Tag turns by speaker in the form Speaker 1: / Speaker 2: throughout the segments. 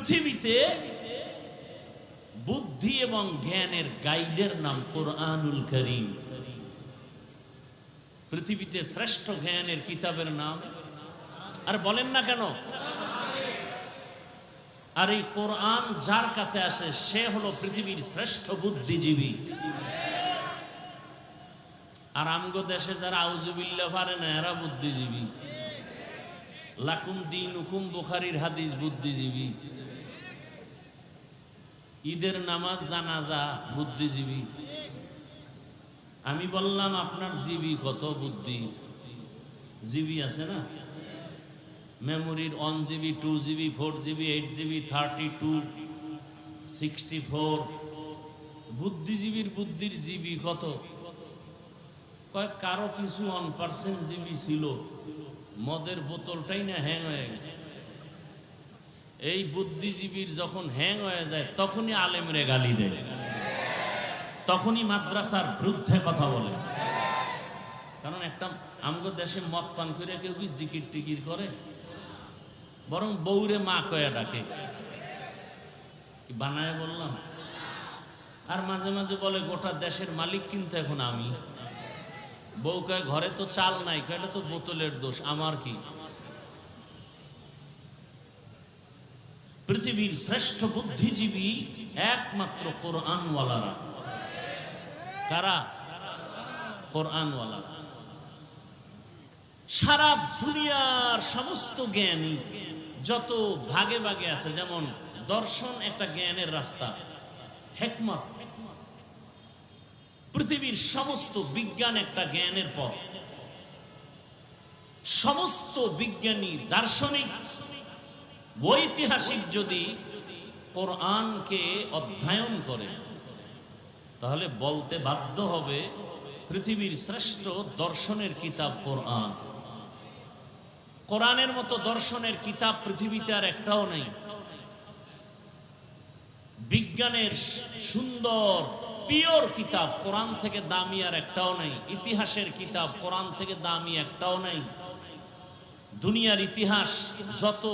Speaker 1: পৃথিবীতে বুদ্ধি এবং জ্ঞানের গাইডের নাম কোরআনুল করিম। পৃথিবীতে শ্রেষ্ঠ জ্ঞানের কিতাবের নাম। আর বলেন না কেন? আর এই কোরআন যার কাছে আসে, সে হলো পৃথিবীর শ্রেষ্ঠ বুদ্ধিজীবী। আর আমগো দেশে যারা আউজুবিল্লা পারে না, এরা বুদ্ধিজীবী। লাকুম দিন হুকুম বুখারির হাদিস বুদ্ধিজীবী। ঈদের নামাজ জানাজা বুদ্ধিজীবী। আমি বললাম, আপনার জিবি কত বুদ্ধি? জিবি আছে না? মেমোরির one GB, two GB, four GB, eight GB, thirty two, sixty four. বুদ্ধিজীবীর বুদ্ধির জিবি কত? কারও কিছু ওয়ান পার্সেন্ট জিবি ছিল। মদের বোতলটাই না হ্যাং হয়ে গেছে। এই বুদ্ধিজীবীর যখন হ্যাং হয়ে যায়, তখনই আলেমরে গালি দেয়। তখনই মাদ্রাসার বিরুদ্ধে কথা বলে। কারণ একটা, আমগো দেশে মদ পান করে কেউ কি জিকির টিকির করে? বরং বৌরে মা কয়া ডাকে। কি বানায় বললাম? আর মাঝে মাঝে বলে, গোটা দেশের মালিক কিন্তু এখন আমি। বউ কয়, ঘরে তো চাল নাই। কয়, এটা তো বোতলের দোষ, আমার কি? পৃথিবীর শ্রেষ্ঠ বুদ্ধিজীবী একমাত্র কোরআনওয়ালারা। কারা? কোরআনওয়ালা সারা দুনিয়ার সমস্ত জ্ঞান যত ভাগে ভাগে আছে, যেমন দর্শন একটা জ্ঞানের রাস্তা, হেকমত পৃথিবীর সমস্ত বিজ্ঞান একটা জ্ঞানের পথ। সমস্ত বিজ্ঞানী দার্শনিক, ঐতিহাসিক যদি কোরআনকে অধ্যয়ন করে তাহলে বলতে বাধ্য হবে পৃথিবীর শ্রেষ্ঠ দর্শনের কিতাব কোরআন। কোরআনের মতো দর্শনের কিতাব পৃথিবীতে আর একটাও নেই। বিজ্ঞানের সুন্দর পিওর কিতাব, কোরআন থেকে দামি আর একটাও নেই। ইতিহাসের কিতাব, কোরআন থেকে দামি একটাও নেই। দুনিয়ার ইতিহাস, যত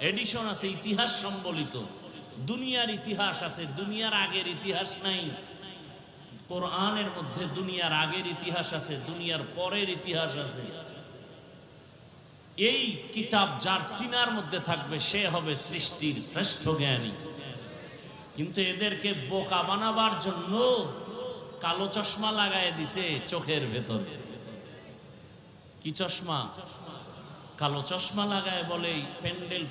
Speaker 1: এডিশন আছে, ইতিহাস সম্বলিত। দুনিয়ার ইতিহাস আছে, দুনিয়ার আগের ইতিহাস নাই। কোরআনের মধ্যে দুনিয়ার আগের ইতিহাস আছে, দুনিয়ার পরের ইতিহাস আছে। এই কিতাব যার সিনার মধ্যে থাকবে, সে হবে সৃষ্টির শ্রেষ্ঠ জ্ঞানী। কিন্তু এদেরকে বোকা বানাবার জন্য কালো চশমা লাগায় দিছে চোখের ভেতরে। কি চশমা? কালো চশমা লাগায় বলে প্যান্ডেল